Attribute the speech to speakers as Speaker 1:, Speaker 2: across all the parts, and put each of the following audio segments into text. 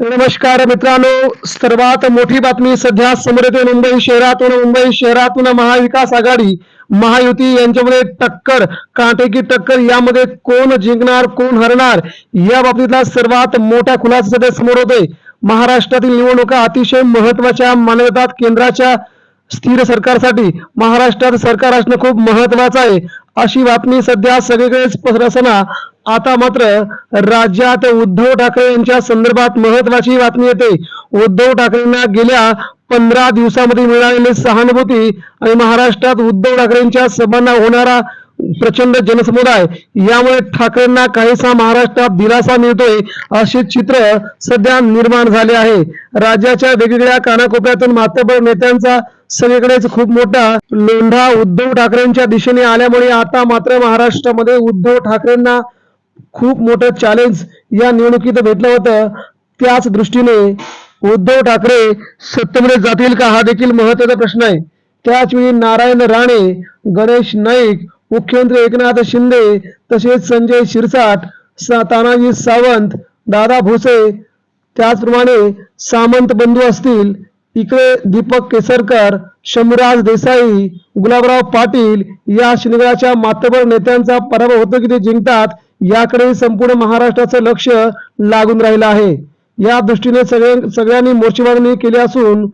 Speaker 1: नमस्कार मित्रांनो सर्वात मोठी बातमी सध्या समोर येते मुंबई शहरातून. मुंबई शहरातून महाविकास आघाडी महायुती यांच्यामध्ये टक्कर काटेकी टक्कर यामध्ये कोण जिंकणार कोण हरणार या बाबतीतला सर्वात मोठा खुलासा सध्या समोर होते महाराष्ट्रातील निवडणुका अतिशय महत्त्वाच्या मानवतात केंद्राच्या स्थिर सरकारसाठी. महाराष्ट्रात सरकार असणं खूप महत्वाचं आहे. अशी बातमी सध्या सगळीकडेच पसरसना आता मात्र राज्यात उद्धव ठाकरे यांच्या संदर्भात महत्वाची बातमी येते. उद्धव ठाकरेंना गेल्या पंधरा दिवसामध्ये मिळालेली सहानुभूती आणि महाराष्ट्रात उद्धव ठाकरेंच्या सभांना होणारा प्रचंड जनसमुदाय यामुळे ठाकरेंना काहीसा महाराष्ट्रात दिलासा मिळतोय असे चित्र सध्या निर्माण झाले आहे. राज्याच्या वेगवेगळ्या कानाकोपऱ्यातून मातबर नेत्यांचा सगळीकडेच खूप मोठा लोंढा उद्धव ठाकरेंच्या दिशेने आल्यामुळे आता मात्र महाराष्ट्रामध्ये उद्धव ठाकरेंना खूप मोठं चॅलेंज या निवडणुकीत भेटलं होतं. त्याच दृष्टीने उद्धव ठाकरे सत्तेमध्ये जातील का हा देखील महत्त्वाचा प्रश्न आहे. त्याच वेळी नारायण राणे गणेश नाईक मुख्यमंत्री एकनाथ शिंदे तसेच संजय शिरसाट सा- तानाजी सावंत दादा भोसे त्याचप्रमाणे सामंत बंधू असतील. इकडे दीपक केसरकर शंभूराज देसाई गुलाबराव पाटील या शनिवारच्या मातबर नेत्यांचा पराभव होतो की ते जिंकतात याकडे संपूर्ण महाराष्ट्राचं लक्ष लागून राहिलं आहे. या दृष्टीने सगळे सगळ्यांनी मोर्चेबांधणी केली असून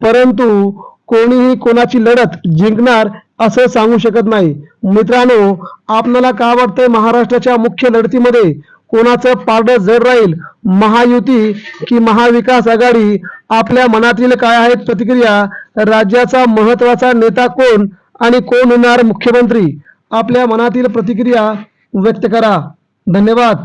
Speaker 1: परंतु कोणीही कोणाची लढत जिंकणार असं सांगू शकत नाही. मित्रांनो आपल्याला काय वाटतंय महाराष्ट्राच्या मुख्य लढतीमध्ये कोणाचं पारड जड राहील? महायुती की महाविकास आघाडी? आपल्या मनातील काय आहेत प्रतिक्रिया? राज्याचा महत्त्वाचा नेता कोण आणि कोण होणार मुख्यमंत्री? आपल्या मनातील प्रतिक्रिया व्यक्त करा. धन्यवाद.